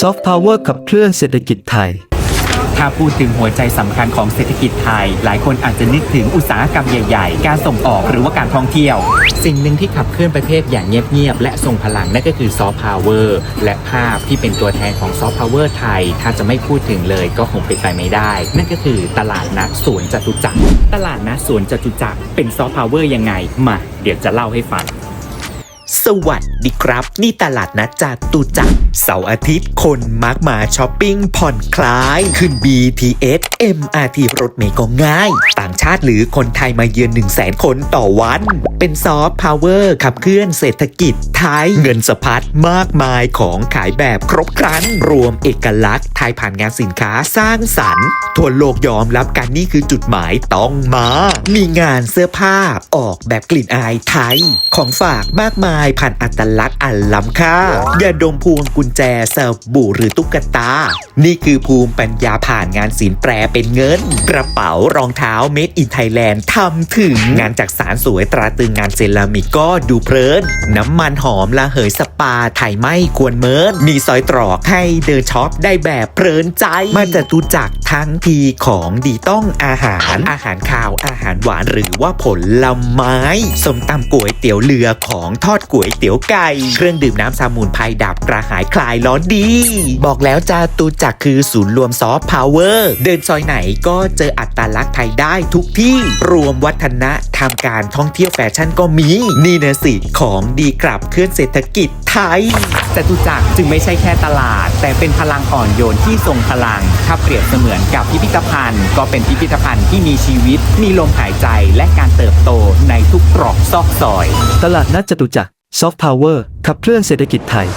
ซอฟต์พาวเวอร์ขับเคลื่อนเศรษฐกิจไทย ถ้าพูดถึงหัวใจสำคัญของเศรษฐกิจไทย หลายคนอาจจะนึกถึงอุตสาหกรรมใหญ่ๆ การส่งออกหรือว่าการท่องเที่ยว สิ่งหนึ่งที่ขับเคลื่อนประเทศอย่างเงียบๆและทรงพลังนั่นก็คือซอฟต์พาวเวอร์และภาพที่เป็นตัวแทนของซอฟต์พาวเวอร์ไทย ถ้าจะไม่พูดถึงเลยก็คงเป็นไปไม่ได้ นั่นก็คือตลาดนัดสวนจตุจักรตลาดนัดสวนจตุจักรเป็นซอฟต์พาวเวอร์ยังไงมาเดี๋ยวจะเล่าให้ฟัง สวัสดีครับ นี่ตลาดนัดจตุจักรเสาร์อาทิตย์คนมักมาช้อปปิ้งผ่อนคลาย ขึ้น BTS MRT รถเมล์ก็ง่าย ต่างชาติหรือคนไทยมาเยือน 1 0 0 0 0แสนคนต่อวันเป็นซอฟต์พาวเวอร์ขับเคลื่อนเศรษฐกิจไทยเงินสะพัดมากมายของขายแบบครบครันรวมเอกลักษณ์ไทยผ่านงานสินค้าสร้างสรรค์ทั่วโลกยอมรับกันนี่คือจุดหมายต้องมา มีงานเสื้อผ้าออกแบบกลิ่นอายไทย ของฝากมากมายผ่านอัตลักษณ์อันล้ำค่ายาดมพวงกุญแจสบู่หรือตุ๊กตา นี่คือภูมิปัญญาผ่านงานศิลป์แปรเป็นเงิน กระเป๋ารองเท้า Made in Thailand ทำถึงงานจากสารสวยตราตึึงงานเซรามิกก็ดูเพลิน น้ำมันหอมละเหยสปาไทยไม่ควรเมิน มีซอยตรอกให้เดินช็อปได้แบบเพลินใจ มาจตุจักรทั้งทีของดีต้องอาหาร อาหารข้าวอาหารหวานหรือว่าผลไม้สมตำก๋วยเตี๋ยวเรือของทอดก๋วยเตี๋ยวไก่ เครื่องดื่มน้ำสมุนไพรดับกระหายคลายร้อนดี บอกแล้วจตุจักรคือศูนย์รวมซอฟต์พาวเวอร์ เดินซอยไหนก็เจออัตลักษณ์ไทยได้ทุกที่รวมวัฒนธรรมการท่องเที่ยวแฟชั่นก็มี นี่นะสิ ของดีกลับเคลื่อนเศรษฐกิจไทยจตุจักรจึงไม่ใช่แค่ตลาด แต่เป็นพลังอ่อนโยนที่ทรงพลัง ถ้าเปรียบเสมือนกับพิพิธภัณฑ์ ก็เป็นพิพิธภัณฑ์ที่มีชีวิต มีลมหายใจและการเติบโตในทุกตรอกซอกซอย ตลาดนัดจตุจักรซอฟต์พาวเวอร์ขับเคลื่อนเศรษฐกิจไทย